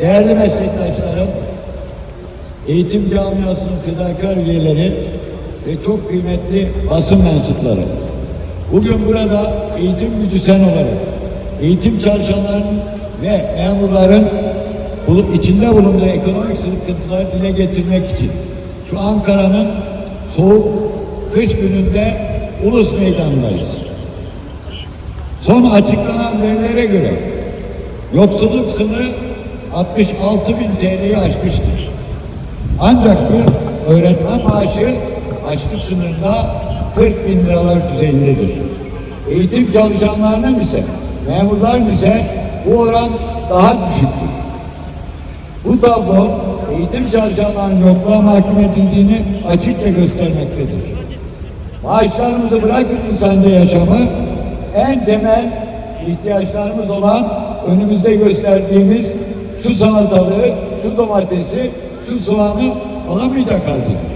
değerli meslektaşlarım, eğitim camiasının fedakar üyeleri ve çok kıymetli basın mensupları. Bugün burada eğitim gücü sen olarak eğitim çalışanlarının ve memurların içinde bulunduğu ekonomik sıkıntıları dile getirmek için şu Ankara'nın soğuk kış gününde Ulus Meydanı'ndayız. Son açıklanan verilere göre yoksulluk sınırı 66 bin TL'yi aşmıştır. Ancak bir öğretmen maaşı açlık sınırında 40 bin liralar düzeyindedir. Eğitim çalışanlarının ise, memurların ise bu oran daha düşüktür. Bu tablo eğitim çalışanlarının yokluğa mahkum edildiğini açıkça göstermektedir. Maaşlarımızı bırakın insanda yaşamı, en temel ihtiyaçlarımız olan önümüzde gösterdiğimiz şu salatalığı, şu domatesi, şu soğanı alamayacak haldedir.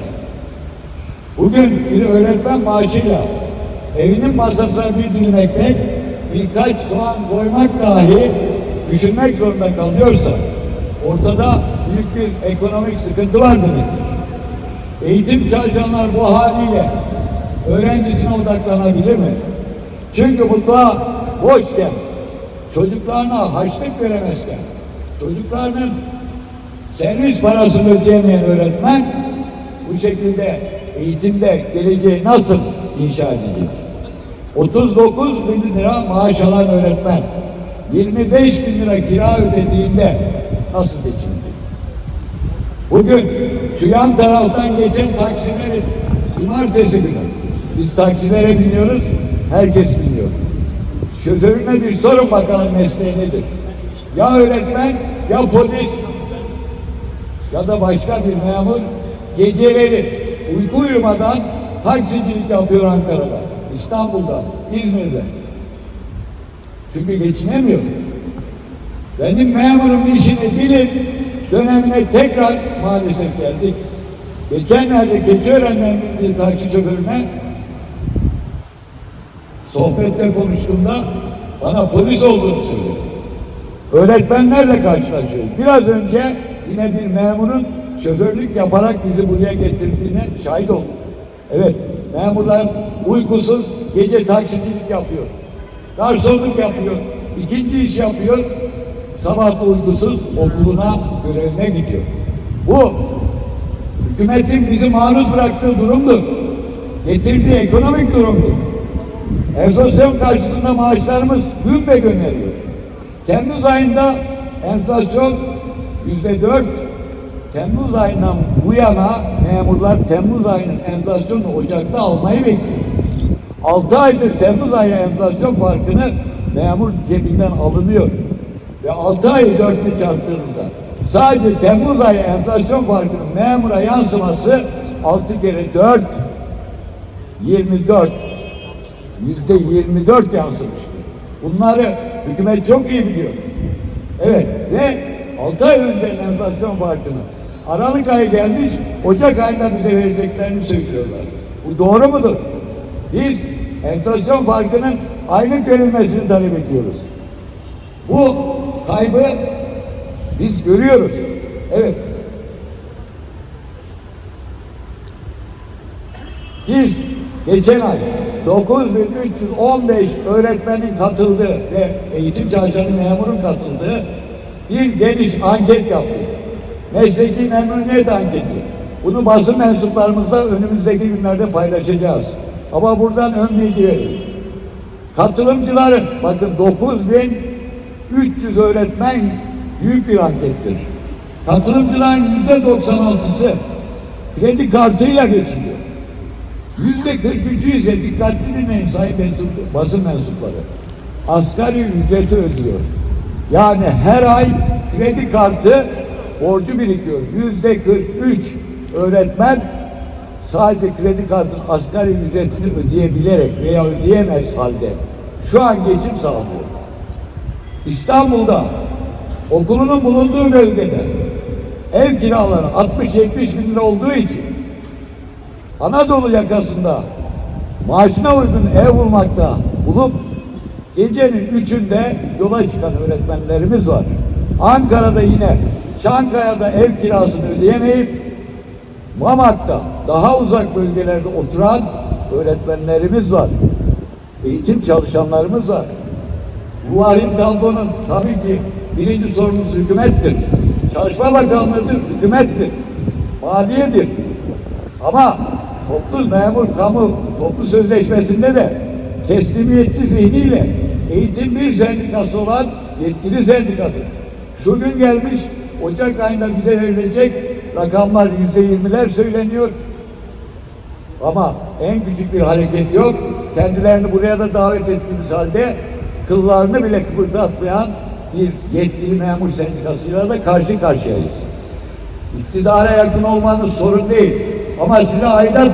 Bugün bir öğretmen maaşıyla evinin masasına bir dilim ekmek, birkaç soğan koymak dahi düşünmek zorunda kalıyorsa ortada büyük bir ekonomik sıkıntı var demektir. Eğitim çalışanlar bu haliyle öğrencisine odaklanabilir mi? Çünkü mutfağı boşken, çocuklarına haçlık veremezken, çocuklarının servis parasını ödeyemeyen öğretmen bu şekilde eğitimde geleceği nasıl inşa edecek? 39 bin lira maaş alan öğretmen 25 bin lira kira ödediğinde nasıl geçinecek? Bugün şu yan taraftan geçen taksilerin cumartesi günü biz taksilere biniyoruz, herkes biniyor. Şoförüne bir sorun bakalım mesleği nedir? Ya öğretmen ya polis ya da başka bir memur geceleri uyku uyumadan taksicilik yapıyor Ankara'da, İstanbul'da, İzmir'de. Çünkü geçinemiyor. Benim memurum işini bilin dönemine tekrar maalesef geldik. Geçenlerde Keçiören'den bir taksi şoförüne sohbette konuştuğumda bana polis olduğunu söyledi. Öğretmenlerle karşılaşıyoruz. Biraz önce yine bir memurun şoförlük yaparak bizi buraya getirdiğine şahit olduk. Evet, memurlar uykusuz gece taksicilik yapıyor. Garsonluk yapıyor. ikinci iş yapıyor. Sabah uykusuz okuluna görevine gidiyor. Bu hükümetin bizi maruz bıraktığı durumdur. Getirdiği ekonomik durumdur. Enflasyon karşısında maaşlarımız gün be gün eriyor. Temmuz ayında enflasyon yüzde dört. Temmuz ayından bu yana memurlar Temmuz ayının enflasyonu Ocak'ta almayı bekliyor. 6 aydır Temmuz ayı enflasyon farkını memur cebinden alınıyor. Ve 6 ayı dörtte çarptığımızda sadece Temmuz ayı enflasyon farkının memura yansıması 6 kere 4 24 yüzde 24 yansımıştır. Bunları hükümet çok iyi biliyor. Evet ve 6 ay önce enflasyon farkını Aralık ayı gelmiş, Ocak ayında bize vereceklerini söylüyorlar. Bu doğru mudur? Biz enflasyon farkının aylık verilmesini talep ediyoruz. Bu kaybı biz görüyoruz. Evet. Biz geçen ay 9315 öğretmenin katıldığı ve eğitim çalışanı memurun katıldığı bir geniş anket yaptık. Mesleki memnuniyet anketi. Bunu basın mensuplarımızla önümüzdeki günlerde paylaşacağız. Ama buradan ön bilgi verin. Katılımcıların bakın 9300 öğretmen büyük bir ankettir. Katılımcıların yüzde 96'sı kredi kartıyla geçiniyor. Yüzde 43'ü ise dikkatli dinleyin sayın mensup, basın mensupları. Asgari ücreti ödüyor. Yani her ay kredi kartı borcu birikiyor. Yüzde 43 öğretmen sadece kredi kartının asgari ücretini ödeyebilerek veya ödeyemez halde şu an geçim sağlıyor. İstanbul'da okulunun bulunduğu bölgede ev kiraları 60-70 bin lira olduğu için Anadolu yakasında maaşına uygun ev bulmakta bulup gecenin üçünde yola çıkan öğretmenlerimiz var. Ankara'da yine Çankaya'da ev kirasını ödeyemeyip Mamak'ta daha uzak bölgelerde oturan öğretmenlerimiz var. Eğitim çalışanlarımız var. Bu vahim tablonun tabii ki birinci sorumlusu hükümettir. Çalışma Bakanlığı'dır, hükümettir. Maliyedir. Ama toplu memur, kamu toplu sözleşmesinde de teslimiyetli zihniyle eğitim bir sendikası olan yetkili sendikadır. Şu gün gelmiş Ocak ayında bize verilecek rakamlar yüzde yirmiler söyleniyor. Ama en küçük bir hareket yok. Kendilerini buraya da davet ettiğimiz halde kıllarını bile kıpırdatmayan bir yetkili memur sendikasıyla da karşı karşıyayız. İktidara yakın olmanız sorun değil. Ama size aidat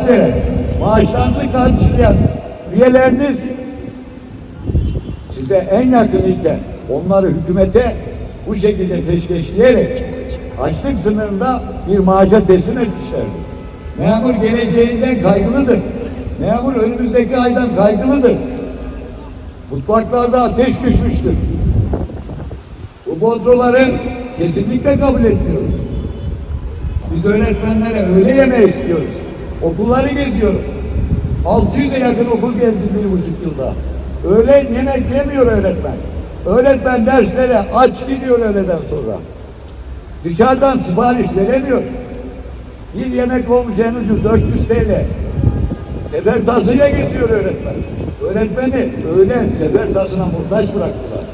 maaşlarınızı karşılayan üyeleriniz size en yakın iken onları hükümete bu şekilde peşkeşleyerek açlık sınırında bir maaşa teslim etmişlerdir. Memur geleceğinden kaygılıdır. Memur önümüzdeki aydan kaygılıdır. Mutfaklarda ateş düşmüştür. Bu bodroları kesinlikle kabul etmiyoruz. Biz öğretmenlere öğle yemeği istiyoruz. Okulları geziyoruz. 600'e yakın okul gezdim bir buçuk yılda. Öğlen yemek yemiyor öğretmen. Öğretmen derslere aç gidiyor öğleden sonra. Dışarıdan sipariş veremiyor. Bir yemek olmuş en ucuz 400 TL. Sefer tasıyla geziyor öğretmen. Öğretmeni öğlen sefer tasına muhtaç bıraktılar.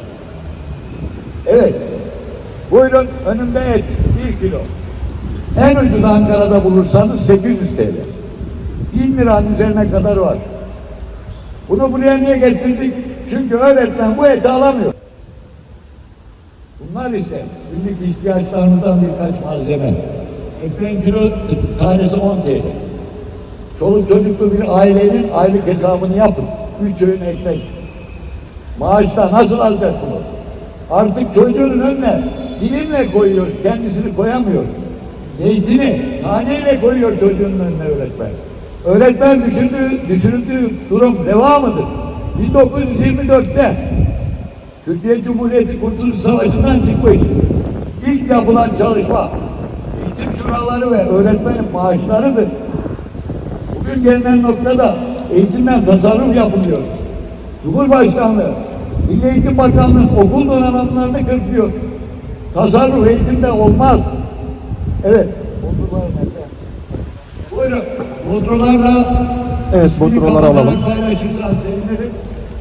Evet. Buyurun önümde et. Bir kilo. En ucuz Ankara'da bulursanız 800 TL. 1000 liranın üzerine kadar var. Bunu buraya niye getirdik? Çünkü öğretmen bu eti alamıyor. Bunlar ise günlük ihtiyaçlarımızdan birkaç malzeme. Ekmeğin kilo tanesi 10 TL. Çoluk çocuklu bir ailenin aylık hesabını yapın. Üç öğün ekmek. Maaşta nasıl alacak bunu? Artık çocuğun önüne dilimle koyuyor, kendisini koyamıyor. Zeytini taneyle koyuyor çocuğun önüne öğretmen. Öğretmen düşündüğü, düşünüldüğü durum reva mıdır? 1924'te Türkiye Cumhuriyeti Kurtuluş Savaşı'ndan çıkmış ilk yapılan çalışma eğitim şuraları ve öğretmenin maaşlarıdır. Bugün gelinen noktada eğitimden tasarruf yapılıyor. Cumhurbaşkanlığı, Milli Eğitim Bakanlığı okul donanımlarını kırpıyor. Tasarruf eğitimde olmaz. Evet. Nerede? Buyurun. Bodrumlarda Evet, ismini bodrumları kapatarak alalım. paylaşırsan sevinirim.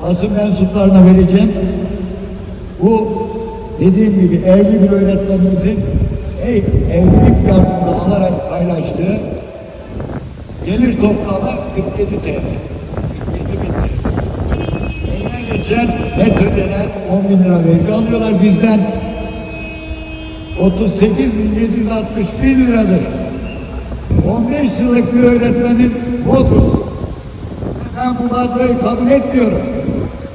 Basın mensuplarına vereceğim. Bu dediğim gibi evli bir öğretmenimizin ev, evlilik yardımını alarak paylaştığı gelir toplamı 47 TL. 47 bin TL. Eline geçen net ödenen 10 bin lira vergi alıyorlar bizden. 38.761 liradır. 15 yıllık bir öğretmenin bodur. Ben bu kadroyu kabul etmiyorum.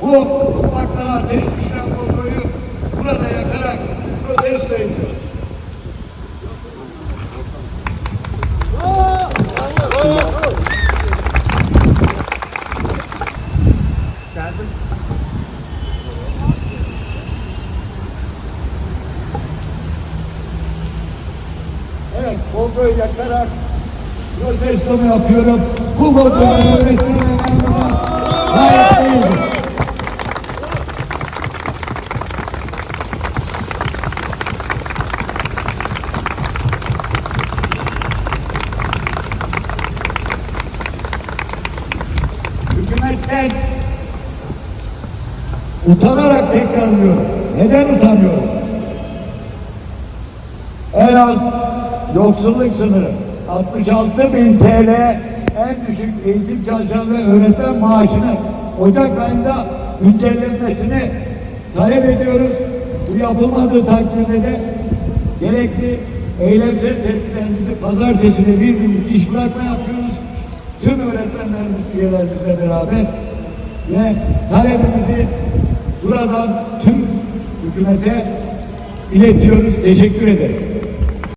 Bu mutfaklara ateş düşüren burada yakarak protestomu yapıyorum. Bu kadroyu öğretmen ve memura layık değildir. Hükümetten utanarak tekrarlıyorum. Neden utanıyorum? En az yoksulluk sınırı 66 bin TL en düşük eğitim çalışan ve öğretmen maaşını Ocak ayında güncellenmesini talep ediyoruz. Bu yapılmadığı takdirde de gerekli eylemsel tepkilerimizi pazartesi ve bir gün iş bırakma yapıyoruz. Tüm öğretmenlerimiz üyelerimizle beraber ve talebimizi buradan tüm hükümete iletiyoruz. Teşekkür ederim.